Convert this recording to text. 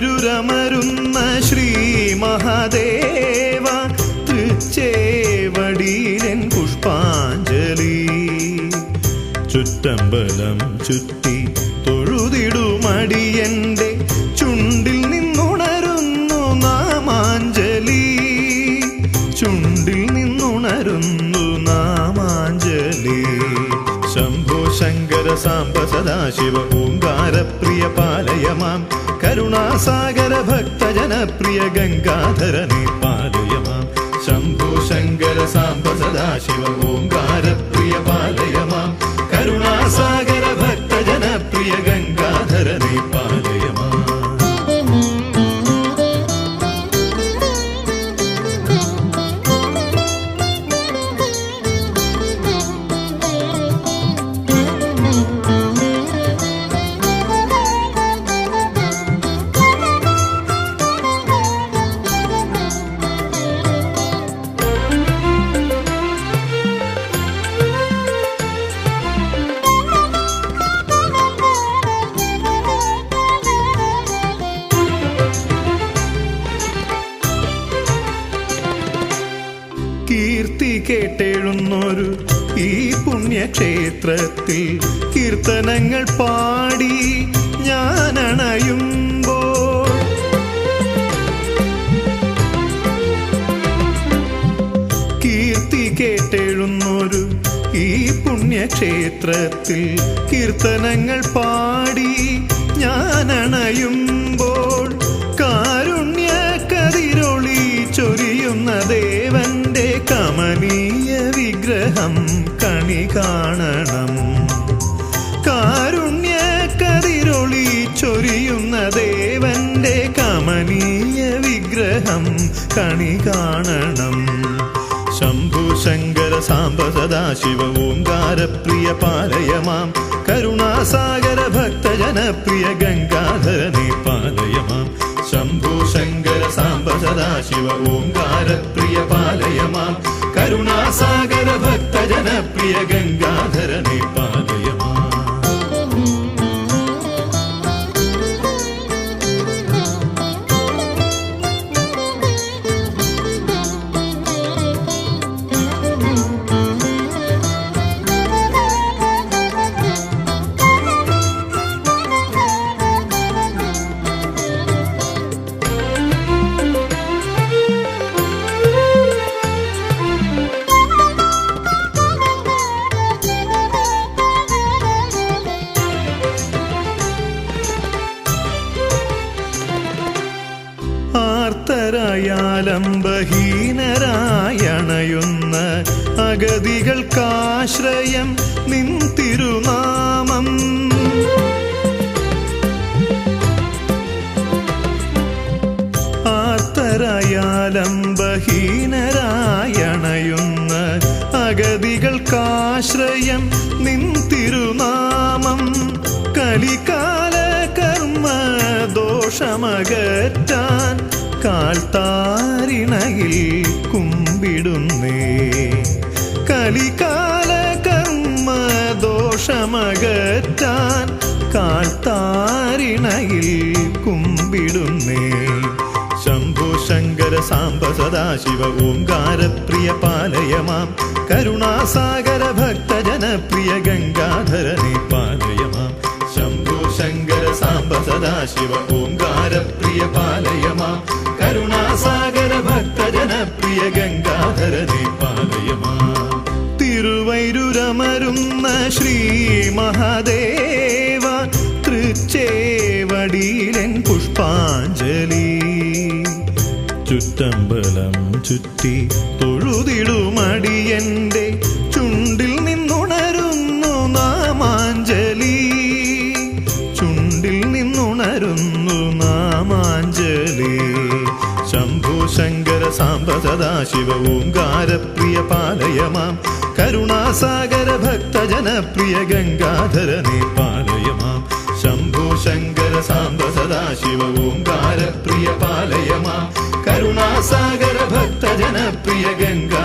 തിരുരമരുന്ന ശ്രീ മഹാദേവ തൃച്ചേവടിയിലൻ പുഷ്പാഞ്ജലി. ചുറ്റമ്പലം ചുറ്റി തൊഴുതിടുമടിയൻ ശങ്കര സാംബ സദാശിവ ഓങ്കാരപ്രിയ പാലയമാം. കരുണാസാഗര ഭക്തജനപ്രിയ ഗംഗാധരനെ പാലയമാം. ശംഭു ശങ്കര സാംബ സദാശിവ ഓങ്കാരപ്രിയ കീർത്തി കേട്ടെഴുന്നൊരു ഈ പുണ്യക്ഷേത്രത്തിൽ കീർത്തനങ്ങൾ പാടി ഞാനണയുമ്പോൾ കീർത്തി ഈ പുണ്യക്ഷേത്രത്തിൽ കീർത്തനങ്ങൾ പാടി ഞാനണയുമ്പോൾ വിഗ്രഹം കണി കാണണം. കാരുണ്യ കതിരൊളി ചൊരിയുന്ന ദേവന്റെ കമനീയ വിഗ്രഹം കണി കാണണം. ശംഭു ശങ്കര സാംബ സദാശിവ ഓങ്കാരപ്രിയ പാലയമാം. കരുണാസാഗര ഭക്തജനപ്രിയ ഗംഗാധരനെ പാലയമാം. ശംഭു ശങ്കര സാംബ സദാശിവ ഓങ്കാരപ്രിയ പാലയമാം. കരുണാസാഗര ഭക്തജനപ്രിയ ഗംഗാധരനെ പാലയമാം ആർത്തരായാലംബഹീനരായണയുന്ന അഗതികൾക്കാശ്രയം നിൻ തിരുനാമം. ആർത്തരയാലംബഹീനരായണയുന്ന അഗതികൾക്കാശ്രയം നിൻ തിരുനാമം. കലികാല കർമ്മ ദോഷമകറ്റാൻ കാൽത്താരിണയിൽ കുമ്പിടുന്നേ. കലികാല കർമ്മ ദോഷമകറ്റാൻ കാൽത്താരിണയിൽ കുമ്പിടുന്നേ. ശംഭു ശങ്കര സാംബ സദാശിവ ഓങ്കാരപ്രിയ പാലയമാം. കരുണാസാഗര ഭക്തജനപ്രിയ ഗംഗാധരനെ പാലയമാം. ശംഭു ശങ്കര സാംബ സദാശിവ ഓങ്കാരപ്രിയ പാലയമാം. കരുണാസാഗര ഭക്തജനപ്രിയ ഗംഗാധര ദീപാലയമാ. തിരുവൈരുരമരുന്ന ശ്രീ മഹാദേവ തൃച്ചേവടിയിലൻ പുഷ്പാഞ്ജലി. ചുറ്റമ്പലം ചുറ്റി തൊഴുതിടുമടിയന്റെ ചുണ്ടിൽ നിന്നുണരുന്നു നാമാഞ്ജലി. ചുണ്ടിൽ നിന്നുണരുന്നു സാംബ സദാശിവ ഓങ്കാരപ്രിയ പാലയമാം കരുണാസാഗര ഭക്തജനപ്രിയ ഗംഗാധരനെ പാലയമാം. ശംഭോ ശങ്കര സാംബ സദാശിവ ഓങ്കാരപ്രിയ പാലയമാം കരുണാസാഗര ഭക്തജനപ്രിയ ഗംഗാധരനെ